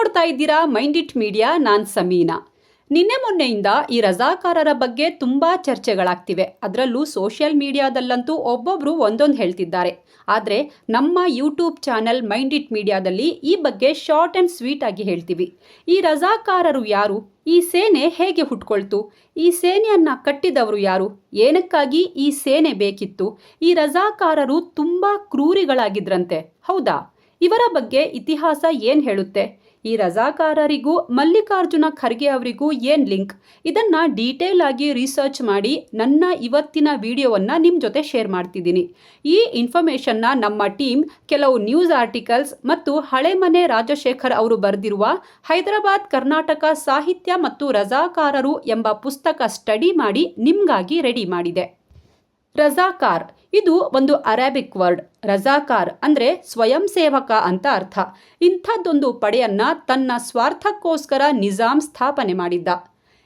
ನೋಡ್ತಾ ಇದ್ದೀರಾ mind it media, ನಾನು ಸಮೀನಾ. ನಿನ್ನೆ ಮೊನ್ನೆಯಿಂದ ಈ ರಜಾಕಾರರ ಬಗ್ಗೆ ತುಂಬಾ ಚರ್ಚೆಗಳಾಗ್ತಿವೆ. ಅದರಲ್ಲೂ ಸೋಷಿಯಲ್ ಮೀಡಿಯಾದಲ್ಲಂತೂ ಒಬ್ಬೊಬ್ಬರು ಒಂದೊಂದು ಹೇಳ್ತಿದ್ದಾರೆ. ಆದರೆ ನಮ್ಮ ಯೂಟ್ಯೂಬ್ ಚಾನೆಲ್ ಮೈಂಡ್ ಇಟ್ ಮೀಡಿಯಾದಲ್ಲಿ ಈ ಬಗ್ಗೆ ಶಾರ್ಟ್ ಅಂಡ್ ಸ್ವೀಟ್ ಆಗಿ ಹೇಳ್ತೀವಿ. ಈ ರಜಾಕಾರರು ಯಾರು? ಈ ಸೇನೆ ಹೇಗೆ ಹುಟ್ಕೊಳ್ತು? ಈ ಸೇನೆಯನ್ನ ಕಟ್ಟಿದವರು ಯಾರು? ಏನಕ್ಕಾಗಿ ಈ ಸೇನೆ ಬೇಕಿತ್ತು? ಈ ರಜಾಕಾರರು ತುಂಬಾ ಕ್ರೂರಿಗಳಾಗಿದ್ರಂತೆ. ಹೌದಾ? ಇವರ ಬಗ್ಗೆ ಇತಿಹಾಸ ಏನು ಹೇಳುತ್ತೆ? ಈ ರಜಾಕಾರರಿಗೂ ಮಲ್ಲಿಕಾರ್ಜುನ ಖರ್ಗೆ ಅವರಿಗೂ ಏನು ಲಿಂಕ್? ಇದನ್ನ ಡೀಟೇಲ್ ಆಗಿ ರಿಸರ್ಚ್ ಮಾಡಿ ನನ್ನ ಇವತ್ತಿನ ವಿಡಿಯೋವನ್ನು ನಿಮ್ಮ ಜೊತೆ ಶೇರ್ ಮಾಡ್ತಿದ್ದೀನಿ. ಈ ಇನ್ಫಾರ್ಮೇಷನ್ನ ನಮ್ಮ ಟೀಮ್ ಕೆಲವು ನ್ಯೂಸ್ ಆರ್ಟಿಕಲ್ಸ್ ಮತ್ತು ಹಳೆಮನೆ ರಾಜಶೇಖರ್ ಅವರು ಬರೆದಿರುವ ಹೈದರಾಬಾದ್ ಕರ್ನಾಟಕ ಸಾಹಿತ್ಯ ಮತ್ತು ರಜಾಕಾರರು ಎಂಬ ಪುಸ್ತಕ ಸ್ಟಡಿ ಮಾಡಿ ನಿಮಗಾಗಿ ರೆಡಿ ಮಾಡಿದೆ. ರಜಾಕಾರ್. ಇದು ಒಂದು ಅರೇಬಿಕ್ ವರ್ಡ್. ರಜಾಕಾರ್ ಅಂದರೆ ಸ್ವಯಂ ಸೇವಕ ಅಂತ ಅರ್ಥ. ಇಂಥದ್ದೊಂದು ಪಡೆಯನ್ನ ತನ್ನ ಸ್ವಾರ್ಥಕ್ಕೋಸ್ಕರ ನಿಜಾಮ್ ಸ್ಥಾಪನೆ ಮಾಡಿದ್ದ.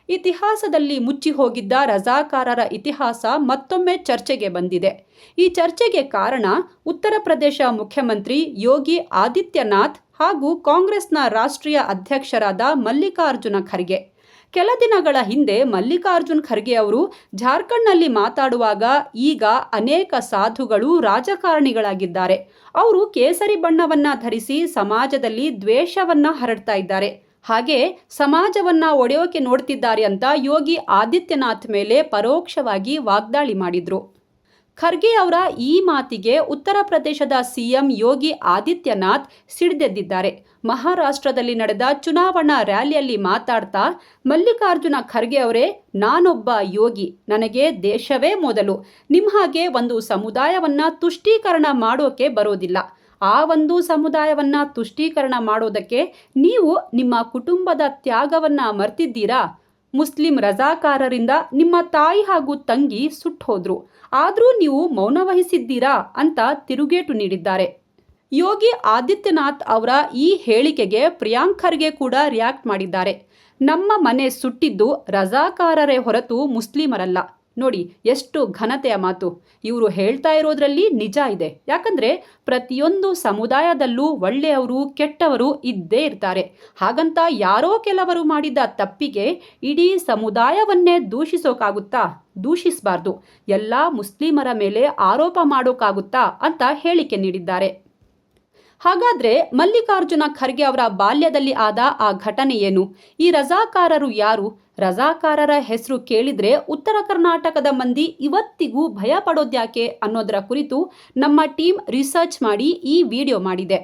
ಇತಿಹಾಸದಲ್ಲಿ ಮುಚ್ಚಿ ಹೋಗಿದ್ದ ರಜಾಕಾರರ ಇತಿಹಾಸ ಮತ್ತೊಮ್ಮೆ ಚರ್ಚೆಗೆ ಬಂದಿದೆ. ಈ ಚರ್ಚೆಗೆ ಕಾರಣ ಉತ್ತರ ಪ್ರದೇಶ ಮುಖ್ಯಮಂತ್ರಿ ಯೋಗಿ ಆದಿತ್ಯನಾಥ್ ಹಾಗೂ ಕಾಂಗ್ರೆಸ್ನ ರಾಷ್ಟ್ರೀಯ ಅಧ್ಯಕ್ಷರಾದ ಮಲ್ಲಿಕಾರ್ಜುನ ಖರ್ಗೆ. ಕೆಲ ದಿನಗಳ ಹಿಂದೆ ಮಲ್ಲಿಕಾರ್ಜುನ್ ಖರ್ಗೆ ಅವರು ಜಾರ್ಖಂಡ್ನಲ್ಲಿ ಮಾತಾಡುವಾಗ ಈಗ ಅನೇಕ ಸಾಧುಗಳು ರಾಜಕಾರಣಿಗಳಾಗಿದ್ದಾರೆ. ಅವರು ಕೇಸರಿ ಬಣ್ಣವನ್ನ ಧರಿಸಿ ಸಮಾಜದಲ್ಲಿ ದ್ವೇಷವನ್ನ ಹರಡ್ತಾ ಇದ್ದಾರೆ. ಹಾಗೆ ಸಮಾಜವನ್ನ ಒಡೆಯೋಕೆ ನೋಡ್ತಿದ್ದಾರೆ ಅಂತ ಯೋಗಿ ಆದಿತ್ಯನಾಥ್ ಮೇಲೆ ಪರೋಕ್ಷವಾಗಿ ವಾಗ್ದಾಳಿ ಮಾಡಿದ್ರು. ಖರ್ಗೆ ಅವರ ಈ ಮಾತಿಗೆ ಉತ್ತರ ಪ್ರದೇಶದ ಸಿಎಂ ಯೋಗಿ ಆದಿತ್ಯನಾಥ್ ಸಿಡಿದೆದ್ದಿದ್ದಾರೆ. ಮಹಾರಾಷ್ಟ್ರದಲ್ಲಿ ನಡೆದ ಚುನಾವಣಾ ರ್ಯಾಲಿಯಲ್ಲಿ ಮಾತಾಡ್ತಾ ಮಲ್ಲಿಕಾರ್ಜುನ ಖರ್ಗೆ ಅವರೇ, ನಾನೊಬ್ಬ ಯೋಗಿ, ನನಗೆ ದೇಶವೇ ಮೊದಲು. ನಿಮ್ಮ ಹಾಗೆ ಒಂದು ಸಮುದಾಯವನ್ನು ತುಷ್ಟೀಕರಣ ಮಾಡೋಕೆ ಬರೋದಿಲ್ಲ. ಆ ಒಂದು ಸಮುದಾಯವನ್ನು ತುಷ್ಟೀಕರಣ ಮಾಡೋದಕ್ಕೆ ನೀವು ನಿಮ್ಮ ಕುಟುಂಬದ ತ್ಯಾಗವನ್ನು ಮರ್ತಿದ್ದೀರಾ? ಮುಸ್ಲಿಂ ರಜಾಕಾರರಿಂದ ನಿಮ್ಮ ತಾಯಿ ಹಾಗೂ ತಂಗಿ ಸುಟ್ಟೋದ್ರು. ಆದರೂ ನೀವು ಮೌನ ವಹಿಸಿದ್ದೀರಾ ಅಂತ ತಿರುಗೇಟು ನೀಡಿದ್ದಾರೆ. ಯೋಗಿ ಆದಿತ್ಯನಾಥ್ ಅವರ ಈ ಹೇಳಿಕೆಗೆ ಪ್ರಿಯಾಂಕ್ ಖರ್ಗೆ ಕೂಡ ರಿಯಾಕ್ಟ್ ಮಾಡಿದ್ದಾರೆ. ನಮ್ಮ ಮನೆ ಸುಟ್ಟಿದ್ದು ರಜಾಕಾರರೇ ಹೊರತು ಮುಸ್ಲಿಮರಲ್ಲ. ನೋಡಿ, ಎಷ್ಟು ಘನತೆಯ ಮಾತು. ಇವರು ಹೇಳ್ತಾ ಇರೋದ್ರಲ್ಲಿ ನಿಜ ಇದೆ. ಯಾಕಂದರೆ, ಪ್ರತಿಯೊಂದು ಸಮುದಾಯದಲ್ಲೂ ಒಳ್ಳೆಯವರು, ಕೆಟ್ಟವರು ಇದ್ದೇ ಇರ್ತಾರೆ. ಹಾಗಂತ ಯಾರೋ ಕೆಲವರು ಮಾಡಿದ ತಪ್ಪಿಗೆ ಇಡೀ ಸಮುದಾಯವನ್ನೇ ದೂಷಿಸೋಕಾಗುತ್ತಾ? ದೂಷಿಸಬಾರ್ದು. ಎಲ್ಲ ಮುಸ್ಲಿಮರ ಮೇಲೆ ಆರೋಪ ಮಾಡೋಕ್ಕಾಗುತ್ತಾ ಅಂತ ಹೇಳಿಕೆ ನೀಡಿದ್ದಾರೆ. ಹಾಗಾದ್ರೆ ಮಲ್ಲಿಕಾರ್ಜುನ ಖರ್ಗೆ ಅವರ ಬಾಲ್ಯದಲ್ಲಿ ಆದ ಆ ಘಟನೆ ಏನು? ಈ ರಜಾಕಾರರು ಯಾರು? ರಜಾಕಾರರ ಹೆಸರು ಕೇಳಿದ್ರೆ ಉತ್ತರ ಕರ್ನಾಟಕದ ಮಂದಿ ಇವತ್ತಿಗೂ ಭಯ ಪಡೋದ್ಯಾಕೆ ಅನ್ನೋದರ ಕುರಿತು ನಮ್ಮ ಟೀಮ್ ರಿಸರ್ಚ್ ಮಾಡಿ ಈ ವಿಡಿಯೋ ಮಾಡಿದೆ.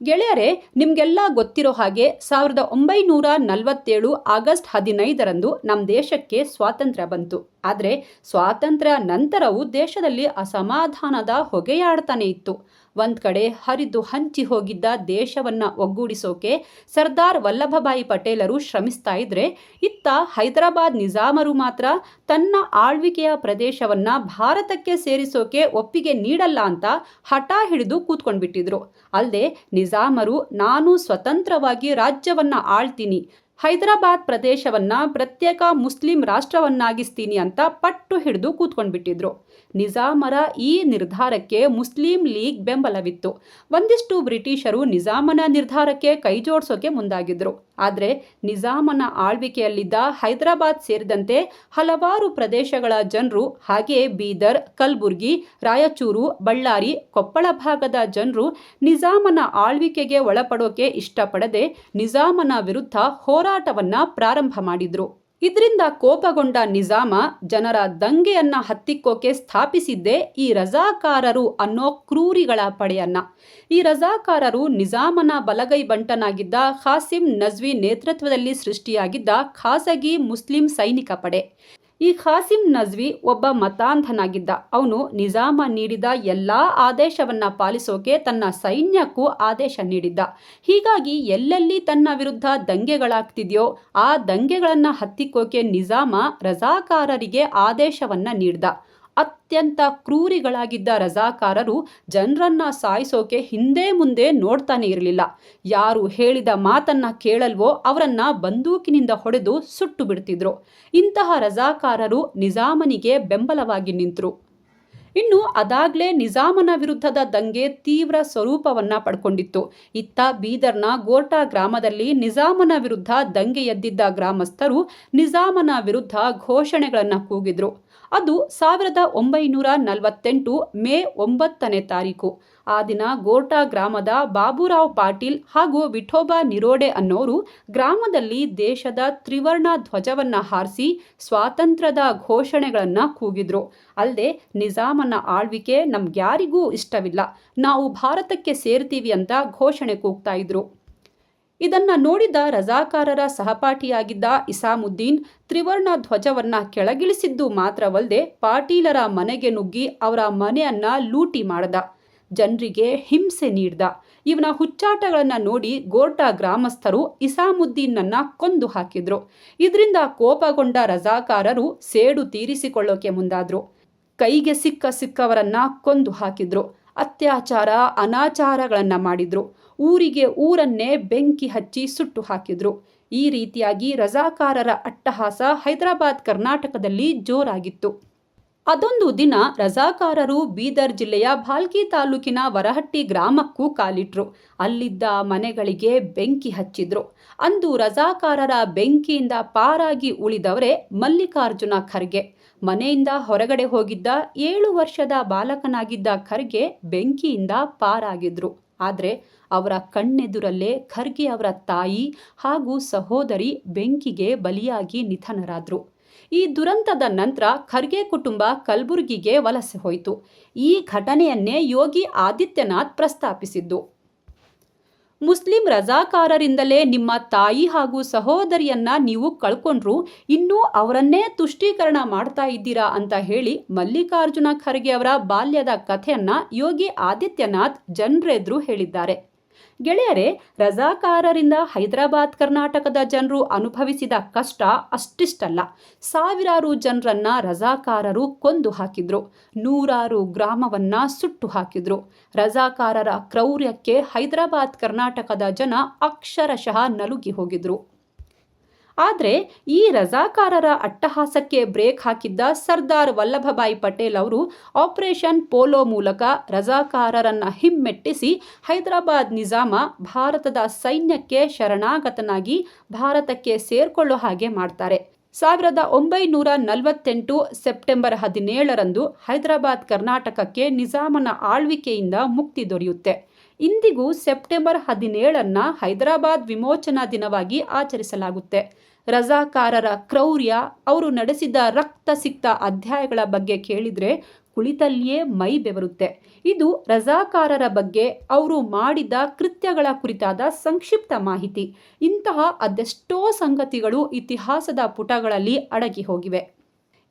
ಗೆಳೆಯರೇ, ನಿಮಗೆಲ್ಲ ಗೊತ್ತಿರೋ ಹಾಗೆ ಸಾವಿರದ ಒಂಬೈನೂರ ನಲವತ್ತೇಳು ಆಗಸ್ಟ್ ಹದಿನೈದರಂದು ನಮ್ಮ ದೇಶಕ್ಕೆ ಸ್ವಾತಂತ್ರ್ಯ ಬಂತು. ಆದರೆ ಸ್ವಾತಂತ್ರ್ಯ ನಂತರವೂ ದೇಶದಲ್ಲಿ ಅಸಮಾಧಾನದ ಹೊಗೆಯಾಡ್ತಾನೆ ಇತ್ತು. ಒಂದು ಕಡೆ ಹರಿದು ಹಂಚಿ ಹೋಗಿದ್ದ ದೇಶವನ್ನ ಒಗ್ಗೂಡಿಸೋಕೆ ಸರ್ದಾರ್ ವಲ್ಲಭಭಾಯಿ ಪಟೇಲರು ಶ್ರಮಿಸ್ತಾ ಇದ್ರೆ ಇತ್ತ ಹೈದರಾಬಾದ್ ನಿಜಾಮರು ಮಾತ್ರ ತನ್ನ ಆಳ್ವಿಕೆಯ ಪ್ರದೇಶವನ್ನ ಭಾರತಕ್ಕೆ ಸೇರಿಸೋಕೆ ಒಪ್ಪಿಗೆ ನೀಡಲ್ಲ ಅಂತ ಹಠ ಹಿಡಿದು ಕೂತ್ಕೊಂಡ್ಬಿಟ್ಟಿದ್ರು. ಅಲ್ಲದೆ ನಿಜಾಮರು, ನಾನು ಸ್ವತಂತ್ರವಾಗಿ ರಾಜ್ಯವನ್ನ ಆಳ್ತೀನಿ. ಹೈದರಾಬಾದ್ ಪ್ರದೇಶವನ್ನ ಪ್ರತ್ಯೇಕ ಮುಸ್ಲಿಂ ರಾಷ್ಟ್ರವನ್ನಾಗಿಸ್ತೀನಿ ಅಂತ ಪಟ್ಟು ಹಿಡಿದು ಕೂತ್ಕೊಂಡ್ಬಿಟ್ಟಿದ್ರು. ನಿಜಾಮರ ಈ ನಿರ್ಧಾರಕ್ಕೆ ಮುಸ್ಲಿಂ ಲೀಗ್ ಬೆಂಬಲವಿತ್ತು. ಒಂದಿಷ್ಟು ಬ್ರಿಟಿಷರು ನಿಜಾಮನ ನಿರ್ಧಾರಕ್ಕೆ ಕೈಜೋಡಿಸೋಕೆ ಮುಂದಾಗಿದ್ರು. ಆದರೆ ನಿಜಾಮನ ಆಳ್ವಿಕೆಯಲ್ಲಿದ್ದ ಹೈದರಾಬಾದ್ ಸೇರಿದಂತೆ ಹಲವಾರು ಪ್ರದೇಶಗಳ ಜನರು, ಹಾಗೆಯೇ ಬೀದರ್, ಕಲ್ಬುರ್ಗಿ, ರಾಯಚೂರು, ಬಳ್ಳಾರಿ, ಕೊಪ್ಪಳ ಭಾಗದ ಜನರು ನಿಜಾಮನ ಆಳ್ವಿಕೆಗೆ ಒಳಪಡೋಕೆ ಇಷ್ಟಪಡದೆ ನಿಜಾಮನ ವಿರುದ್ಧ ಹೋರಾಟವನ್ನು ಪ್ರಾರಂಭ ಮಾಡಿದ್ರು. ಇದರಿಂದ ಕೋಪಗೊಂಡ ನಿಜಾಮ ಜನರ ದಂಗೆಯನ್ನ ಹತ್ತಿಕ್ಕೋಕೆ ಸ್ಥಾಪಿಸಿದ್ದೇ ಈ ರಜಾಕಾರರು ಅನ್ನೋ ಕ್ರೂರಿಗಳ ಪಡೆಯನ್ನ. ಈ ರಜಾಕಾರರು ನಿಜಾಮನ ಬಲಗೈ ಬಂಟನಾಗಿದ್ದ ಖಾಸಿಂ ನಜ್ವಿ ನೇತೃತ್ವದಲ್ಲಿ ಸೃಷ್ಟಿಯಾಗಿದ್ದ ಖಾಸಗಿ ಮುಸ್ಲಿಂ ಸೈನಿಕ ಪಡೆ. ಈ ಖಾಸಿಂ ನಜ್ವಿ ಒಬ್ಬ ಮತಾಂಧನಾಗಿದ್ದ. ಅವನು ನಿಜಾಮ ನೀಡಿದ ಎಲ್ಲ ಆದೇಶವನ್ನ ಪಾಲಿಸೋಕೆ ತನ್ನ ಸೈನ್ಯಕ್ಕೂ ಆದೇಶ ನೀಡಿದ್ದ. ಹೀಗಾಗಿ ಎಲ್ಲೆಲ್ಲಿ ತನ್ನ ವಿರುದ್ಧ ದಂಗೆಗಳಾಗ್ತಿದೆಯೋ ಆ ದಂಗೆಗಳನ್ನ ಹತ್ತಿಕ್ಕೋಕೆ ನಿಜಾಮ ರಜಾಕಾರರಿಗೆ ಆದೇಶವನ್ನ ನೀಡ್ದ. ಅತ್ಯಂತ ಕ್ರೂರಿಗಳಾಗಿದ್ದ ರಜಾಕಾರರು ಜನರನ್ನ ಸಾಯಿಸೋಕೆ ಹಿಂದೆ ಮುಂದೆ ನೋಡ್ತಾನೆ ಇರಲಿಲ್ಲ. ಯಾರು ಹೇಳಿದ ಮಾತನ್ನ ಕೇಳಲ್ವೋ ಅವರನ್ನ ಬಂದೂಕಿನಿಂದ ಹೊಡೆದು ಸುಟ್ಟು ಬಿಡ್ತಿದ್ರು. ಇಂತಹ ರಜಾಕಾರರು ನಿಜಾಮನಿಗೆ ಬೆಂಬಲವಾಗಿ ನಿಂತರು. ಇನ್ನು ಅದಾಗಲೇ ನಿಜಾಮನ ವಿರುದ್ಧದ ದಂಗೆ ತೀವ್ರ ಸ್ವರೂಪವನ್ನ ಪಡ್ಕೊಂಡಿತ್ತು. ಇತ್ತ ಬೀದರ್ನ ಗೋರ್ಟಾ ಗ್ರಾಮದಲ್ಲಿ ನಿಜಾಮನ ವಿರುದ್ಧ ದಂಗೆ ಎದ್ದಿದ್ದ ಗ್ರಾಮಸ್ಥರು ನಿಜಾಮನ ವಿರುದ್ಧ ಘೋಷಣೆಗಳನ್ನು ಕೂಗಿದ್ರು. ಅದು ಸಾವಿರದ ಒಂಬೈನೂರ ನಲವತ್ತೆಂಟು ಮೇ ಒಂಬತ್ತನೇ ತಾರೀಕು. ಆ ದಿನ ಗೋಟಾ ಗ್ರಾಮದ ಬಾಬುರಾವ್ ಪಾಟೀಲ್ ಹಾಗೂ ವಿಠೋಬಾ ನಿರೋಡೆ ಅನ್ನೋರು ಗ್ರಾಮದಲ್ಲಿ ದೇಶದ ತ್ರಿವರ್ಣ ಧ್ವಜವನ್ನ ಹಾರಿಸಿ ಸ್ವಾತಂತ್ರ್ಯದ ಘೋಷಣೆಗಳನ್ನು ಕೂಗಿದ್ರು. ಅಲ್ಲದೆ ನಿಜಾಮನ ಆಳ್ವಿಕೆ ನಮ್ಗ್ಯಾರಿಗೂ ಇಷ್ಟವಿಲ್ಲ. ನಾವು ಭಾರತಕ್ಕೆ ಸೇರ್ತೀವಿ ಅಂತ ಘೋಷಣೆ ಕೂಗ್ತಾ ಇದ್ರು. ಇದನ್ನ ನೋಡಿದ ರಜಾಕಾರರ ಸಹಪಾಠಿಯಾಗಿದ್ದ ಇಸಾಮುದ್ದೀನ್ ತ್ರಿವರ್ಣ ಧ್ವಜವನ್ನ ಕೆಳಗಿಳಿಸಿದ್ದು ಮಾತ್ರವಲ್ಲದೆ ಪಾಟೀಲರ ಮನೆಗೆ ನುಗ್ಗಿ ಅವರ ಮನೆಯನ್ನ ಲೂಟಿ ಮಾಡದ, ಜನರಿಗೆ ಹಿಂಸೆ ನೀಡ್ದ. ಇವನ ಹುಚ್ಚಾಟಗಳನ್ನ ನೋಡಿ ಗೋರ್ಟಾ ಗ್ರಾಮಸ್ಥರು ಇಸಾಮುದ್ದೀನ್ನನ್ನ ಕೊಂದು ಹಾಕಿದ್ರು. ಇದರಿಂದ ಕೋಪಗೊಂಡ ರಜಾಕಾರರು ಸೇಡು ತೀರಿಸಿಕೊಳ್ಳೋಕೆ ಮುಂದಾದ್ರು. ಕೈಗೆ ಸಿಕ್ಕ ಸಿಕ್ಕವರನ್ನ ಕೊಂದು ಹಾಕಿದ್ರು. ಅತ್ಯಾಚಾರ, ಅನಾಚಾರಗಳನ್ನು ಮಾಡಿದರು. ಊರಿಗೆ ಊರನ್ನೇ ಬೆಂಕಿ ಹಚ್ಚಿ ಸುಟ್ಟು ಹಾಕಿದರು. ಈ ರೀತಿಯಾಗಿ ರಜಾಕಾರರ ಅಟ್ಟಹಾಸ ಹೈದರಾಬಾದ್, ಕರ್ನಾಟಕದಲ್ಲಿ ಜೋರಾಗಿತ್ತು. ಅದೊಂದು ದಿನ ರಜಾಕಾರರು ಬೀದರ್ ಜಿಲ್ಲೆಯ ಭಾಲ್ಕಿ ತಾಲೂಕಿನ ವರಹಟ್ಟಿ ಗ್ರಾಮಕ್ಕೂ ಕಾಲಿಟ್ರು. ಅಲ್ಲಿದ್ದ ಮನೆಗಳಿಗೆ ಬೆಂಕಿ ಹಚ್ಚಿದ್ರು. ಅಂದು ರಜಾಕಾರರ ಬೆಂಕಿಯಿಂದ ಪಾರಾಗಿ ಉಳಿದವರೇ ಮಲ್ಲಿಕಾರ್ಜುನ ಖರ್ಗೆ. ಮನೆಯಿಂದ ಹೊರಗಡೆ ಹೋಗಿದ್ದ ಏಳು ವರ್ಷದ ಬಾಲಕನಾಗಿದ್ದ ಖರ್ಗೆ ಬೆಂಕಿಯಿಂದ ಪಾರಾಗಿದ್ರು. ಆದರೆ ಅವರ ಕಣ್ಣೆದುರಲ್ಲೇ ಖರ್ಗೆ ಅವರ ತಾಯಿ ಹಾಗೂ ಸಹೋದರಿ ಬೆಂಕಿಗೆ ಬಲಿಯಾಗಿ ನಿಧನರಾದರು. ಈ ದುರಂತದ ನಂತರ ಖರ್ಗೆ ಕುಟುಂಬ ಕಲಬುರಗಿಗೆ ವಲಸೆ ಹೋಯಿತು. ಈ ಘಟನೆಯನ್ನೇ ಯೋಗಿ ಆದಿತ್ಯನಾಥ್ ಪ್ರಸ್ತಾಪಿಸಿದ್ದು. ಮುಸ್ಲಿಂ ರಜಾಕಾರರಿಂದಲೇ ನಿಮ್ಮ ತಾಯಿ ಹಾಗೂ ಸಹೋದರಿಯನ್ನ ನೀವು ಕಳ್ಕೊಂಡ್ರು, ಇನ್ನೂ ಅವರನ್ನೇ ತುಷ್ಟೀಕರಣ ಮಾಡ್ತಾ ಇದ್ದೀರಾ ಅಂತ ಹೇಳಿ ಮಲ್ಲಿಕಾರ್ಜುನ ಖರ್ಗೆ ಅವರ ಬಾಲ್ಯದ ಕಥೆಯನ್ನ ಯೋಗಿ ಆದಿತ್ಯನಾಥ್ ಜನರೆದ್ರು ಹೇಳಿದ್ದಾರೆ. ಗೆಳೆಯರೇ, ರಜಾಕಾರರಿಂದ ಹೈದರಾಬಾದ್ ಕರ್ನಾಟಕದ ಜನರು ಅನುಭವಿಸಿದ ಕಷ್ಟ ಅಷ್ಟಿಷ್ಟಲ್ಲ. ಸಾವಿರಾರು ಜನರನ್ನ ರಜಾಕಾರರು ಕೊಂದು ಹಾಕಿದ್ರು. ನೂರಾರು ಗ್ರಾಮವನ್ನ ಸುಟ್ಟು ಹಾಕಿದ್ರು. ರಜಾಕಾರರ ಕ್ರೌರ್ಯಕ್ಕೆ ಹೈದರಾಬಾದ್ ಕರ್ನಾಟಕದ ಜನ ಅಕ್ಷರಶಃ ನಲುಗಿ ಹೋಗಿದ್ರು. ಆದರೆ ಈ ರಜಾಕಾರರ ಅಟ್ಟಹಾಸಕ್ಕೆ ಬ್ರೇಕ್ ಹಾಕಿದ್ದ ಸರ್ದಾರ್ ವಲ್ಲಭಭಾಯಿ ಪಟೇಲ್ ಅವರು ಆಪರೇಷನ್ ಪೋಲೋ ಮೂಲಕ ರಜಾಕಾರರನ್ನ ಹಿಮ್ಮೆಟ್ಟಿಸಿ ಹೈದರಾಬಾದ್ ನಿಜಾಮ ಭಾರತದ ಸೈನ್ಯಕ್ಕೆ ಶರಣಾಗತನಾಗಿ ಭಾರತಕ್ಕೆ ಸೇರ್ಕೊಳ್ಳೋ ಹಾಗೆ ಮಾಡ್ತಾರೆ. ಸಾವಿರದ ಒಂಬೈನೂರ ನಲವತ್ತೆಂಟು ಸೆಪ್ಟೆಂಬರ್ ಹದಿನೇಳರಂದು ಹೈದರಾಬಾದ್ ಕರ್ನಾಟಕಕ್ಕೆ ನಿಜಾಮನ ಆಳ್ವಿಕೆಯಿಂದ ಮುಕ್ತಿ ದೊರೆಯುತ್ತೆ. ಇಂದಿಗೂ ಸೆಪ್ಟೆಂಬರ್ ಹದಿನೇಳನ್ನು ಹೈದರಾಬಾದ್ ವಿಮೋಚನಾ ದಿನವಾಗಿ ಆಚರಿಸಲಾಗುತ್ತೆ. ರಜಾಕಾರರ ಕ್ರೌರ್ಯ, ಅವರು ನಡೆಸಿದ ರಕ್ತ ಸಿಕ್ತ ಅಧ್ಯಾಯಗಳ ಬಗ್ಗೆ ಕೇಳಿದರೆ ಕುಳಿತಲ್ಲಿಯೇ ಮೈ ಬೆವರುತ್ತೆ. ಇದು ರಜಾಕಾರರ ಬಗ್ಗೆ ಅವರು ಮಾಡಿದ ಕೃತ್ಯಗಳ ಕುರಿತಾದ ಸಂಕ್ಷಿಪ್ತ ಮಾಹಿತಿ. ಇಂತಹ ಅದೆಷ್ಟೋ ಸಂಗತಿಗಳು ಇತಿಹಾಸದ ಪುಟಗಳಲ್ಲಿ ಅಡಗಿ ಹೋಗಿವೆ.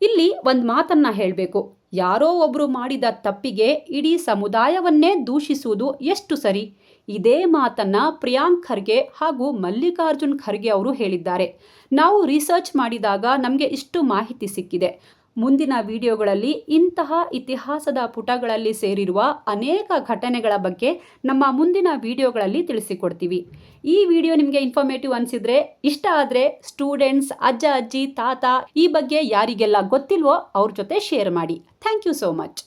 ಇಲ್ಲಿ ಒಂದು ಮಾತನ್ನ ಹೇಳಬೇಕು. ಯಾರೋ ಒಬ್ಬರು ಮಾಡಿದ ತಪ್ಪಿಗೆ ಇಡೀ ಸಮುದಾಯವನ್ನೇ ದೂಷಿಸುವುದು ಎಷ್ಟು ಸರಿ? ಇದೇ ಮಾತನ್ನ ಪ್ರಿಯಾಂಕ್ ಖರ್ಗೆ ಹಾಗೂ ಮಲ್ಲಿಕಾರ್ಜುನ್ ಖರ್ಗೆ ಅವರು ಹೇಳಿದ್ದಾರೆ. ನಾವು ರಿಸರ್ಚ್ ಮಾಡಿದಾಗ ನಮಗೆ ಇಷ್ಟು ಮಾಹಿತಿ ಸಿಕ್ಕಿದೆ. ಮುಂದಿನ ವಿಡಿಯೋಗಳಲ್ಲಿ ಇಂತಹ ಇತಿಹಾಸದ ಪುಟಗಳಲ್ಲಿ ಸೇರಿರುವ ಅನೇಕ ಘಟನೆಗಳ ಬಗ್ಗೆ ನಮ್ಮ ಮುಂದಿನ ವಿಡಿಯೋಗಳಲ್ಲಿ ತಿಳಿಸಿಕೊಡ್ತೀವಿ. ಈ ವಿಡಿಯೋ ನಿಮಗೆ ಇನ್ಫಾರ್ಮೇಟಿವ್ ಅನಿಸಿದ್ರೆ, ಇಷ್ಟ ಆದರೆ ಸ್ಟೂಡೆಂಟ್ಸ್ ಅಜ್ಜ, ಅಜ್ಜಿ, ತಾತ ಈ ಬಗ್ಗೆ ಯಾರಿಗೆಲ್ಲ ಗೊತ್ತಿಲ್ವೋ ಅವ್ರ ಜೊತೆ ಶೇರ್ ಮಾಡಿ. Thank you so much